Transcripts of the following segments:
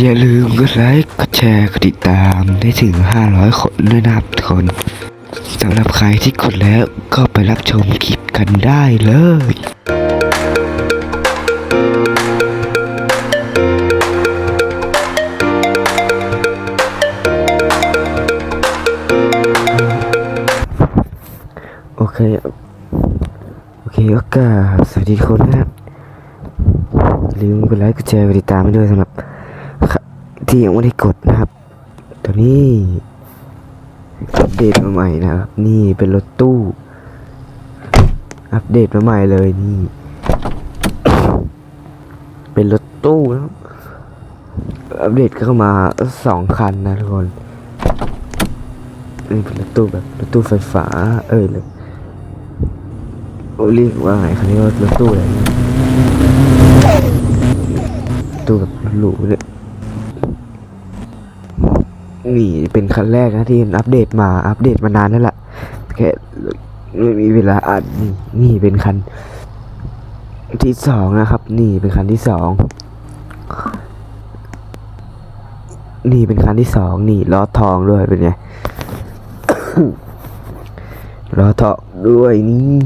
อย่าลืมกดไลค์ กดแชร์ กดติดตามได้ถึง 500 คนด้วยนะครับทุกคนสำหรับใครที่กดแล้วก็ไปรับชมคลิปกันได้เลยโอเค โอเคก็กสวัสดีทุกคนนะครับอย่าลืมกดไลค์ กดแชร์ กดติดตามไปด้วยสำหรับ ที่ยังไม่ได้กดนะครับตอนนี้อัปเดตมาใหม่นะครับ นี่เป็นรถตู้ อัปเดตมาใหม่เลยนี่ เป็นรถตู้นะครับอัปเดตเข้ามาสองคันนะทุกคนนี่เป็นรถตู้แบบรถตู้ไฟฟ้า เอ้ยเลยโอ้เรียกว่าไงคันนี้รถตู้อะไรตู้แบบหรูเนี่ย นี่เป็นคันแรกนะที่อัปเดตมาอัปเดตมานานแล้วล่ะแค่ไม่มีเวลาอัดนี่นี่เป็นคันที่สองนะครับ นี่เป็นคันที่สองนี่เป็นคันที่สองนี่ล้อทองด้วยเป็นไงล้อทองด้วยนี่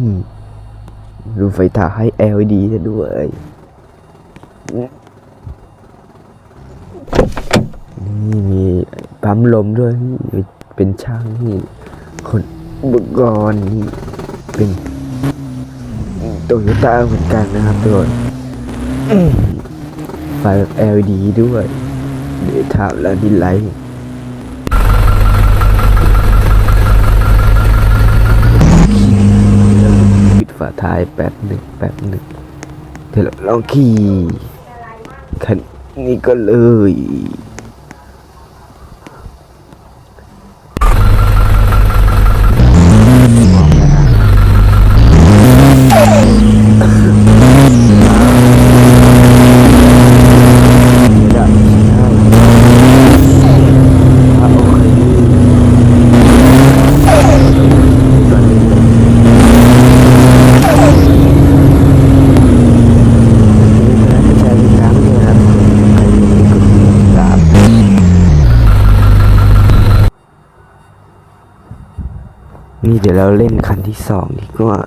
ดูไฟถ่ายให้ LED จะด้วย นี่มีปั๊มลมด้วยเป็นช่างนี่คนอุปกรณ์นี่เป็นโตโยต้าเหมือนกันนะครับทุกคนไฟแบบ LED ด้วยเดี๋ยวถามแล้วดิไลท์ปิดฝาท้ายแป๊บหนึ่งแป๊บหนึ่งเดี๋ยวเราลองขี่คันนี้ก็เลย ดี๋ยวเราเล่นคันที่สองดีกว่า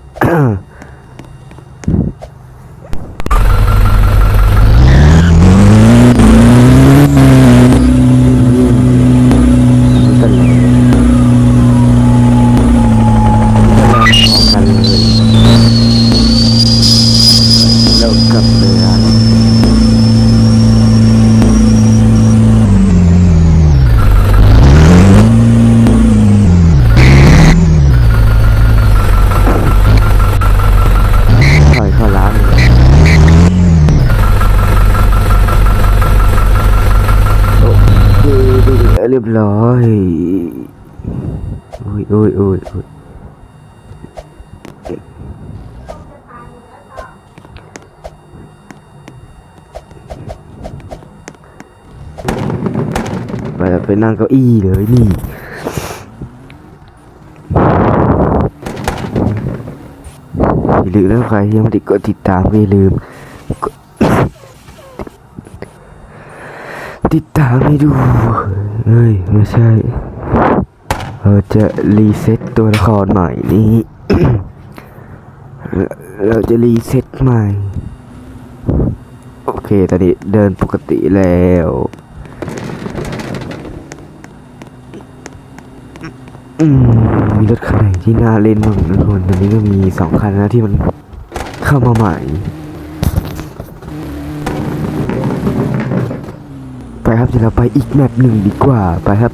เรียบร้อยอุ้ยโอ้ยอุ้ยอุ้ยไปไปนั่งเก้าอี้เลยนี่อย่าลืมนะใครยังไม่ได้กดติดตามก็อย่าลืมติดตามให้ดู เฮ้ย ไม่ใช่ เราจะรีเซ็ตตัวละครใหม่นี้ เราจะรีเซ็ตใหม่ โอเค ตอนนี้เดินปกติแล้วมมีรถคันไหนที่น่าเล่นบ้างนะทุกคนตอนนี้ก็มีสองคันนะที่มันเข้ามาใหม่ ไปครับ เดี๋ยวเราไปอีกแมปหนึ่งดีกว่าไปครับ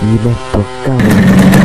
你们不干了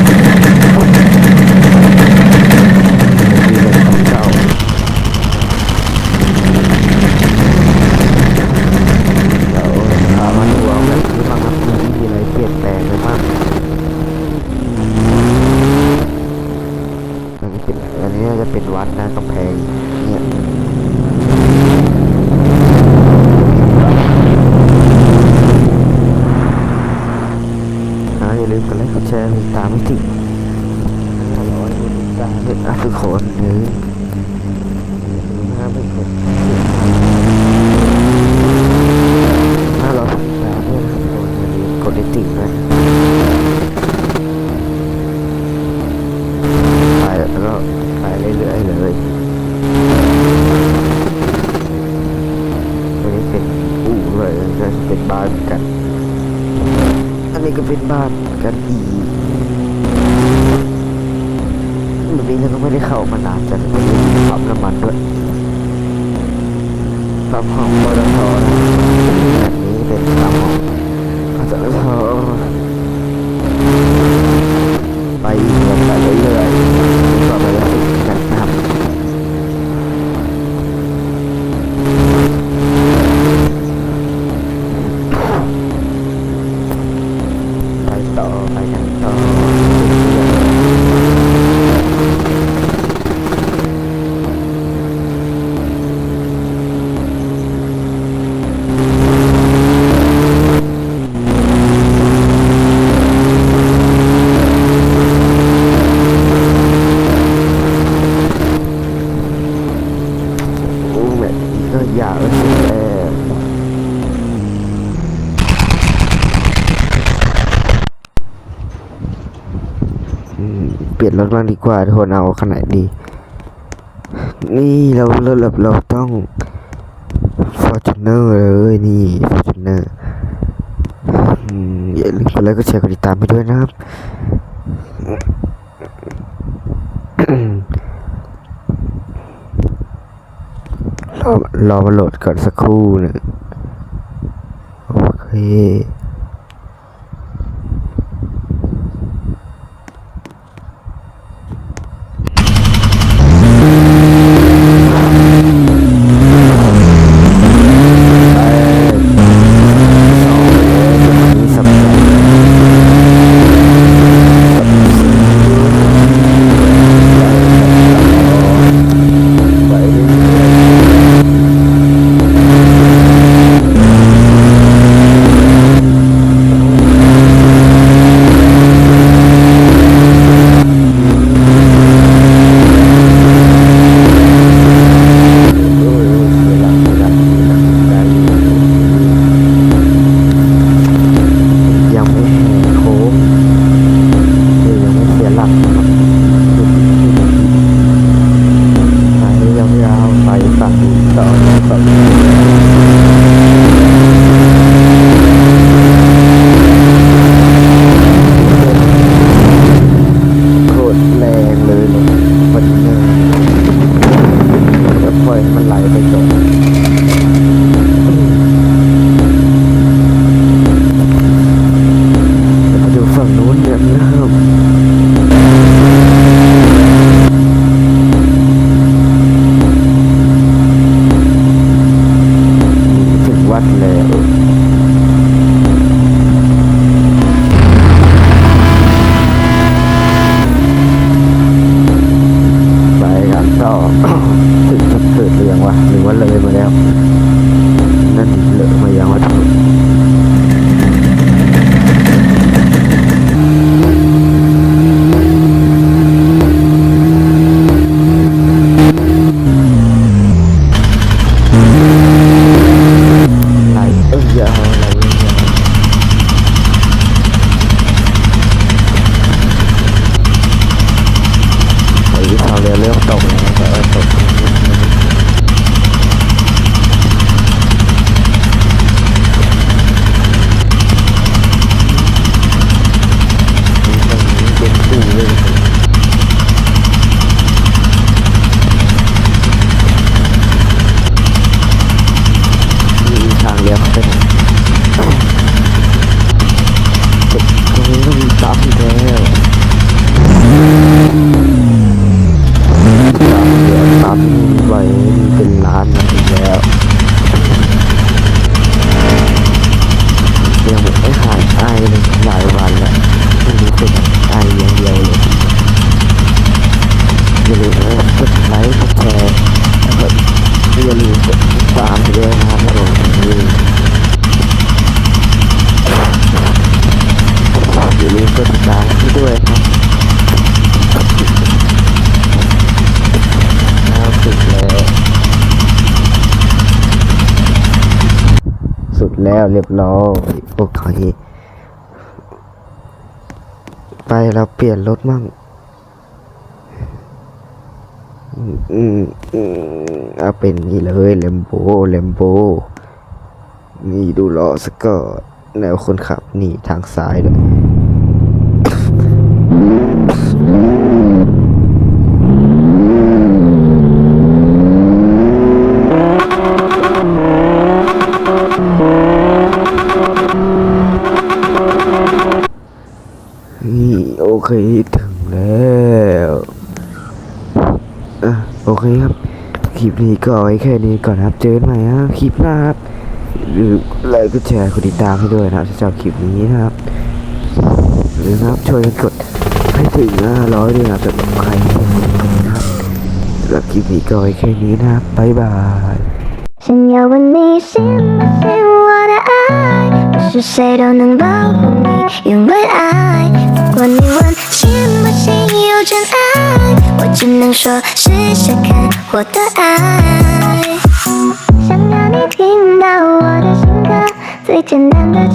บ้านกันอีกหนนี้เราก็ไม่ได้เข้ามานานจังเลยปั๊มน้ำมันด้วยปั๊มของปตทอันนี้เป็นปั๊มของปตทไปเรื่อยไปเรื่อยต่อไป รถบ้างดีกว่าทุกนเอาขนาดดี นี่เราเราเราต้องฟอร์จูเนอร์เลยนี่ฟอร์จูเนอย่าลืมกดไลค์กดแชร์กดติดตามไปด้วยนะครับ รอรอมาโหลดก่อนสักครู่นึงโอเค แล้วเรียบร้อยโอเคไปเราเปลี่ยนรถมั่งอืมอืมอืมเอาเป็นนี่เลยเลมโบเลมโบนี่ดูล้อสกอตแนวคนขับนี่ทางซ้ายเลย นี่โอ เคถึงแล้วอะโอเคครับ คลิปนี้ก็ไว้แค่นี้ก่อนครับ เจอกันใหม่ครับคลิปหน้าครับหรือไลค์ก็แชร์กดติดตามให้ด้วยนะครับชอบคลิปนี้นะครับหรือนะครับช่วยกดให้ถึงห้าร้อยด้วยนะสำหรับใครนะครับสำหรับคลิปนี้ก็ไว้แค่นี้นะครับบ๊ายบายฉันอยากวันนี้สิมาเสีว่าได้ Just say don't know about me, you and I. When you want 真爱，我只能说试试看我的爱。想要你听到我的新歌，最简单的。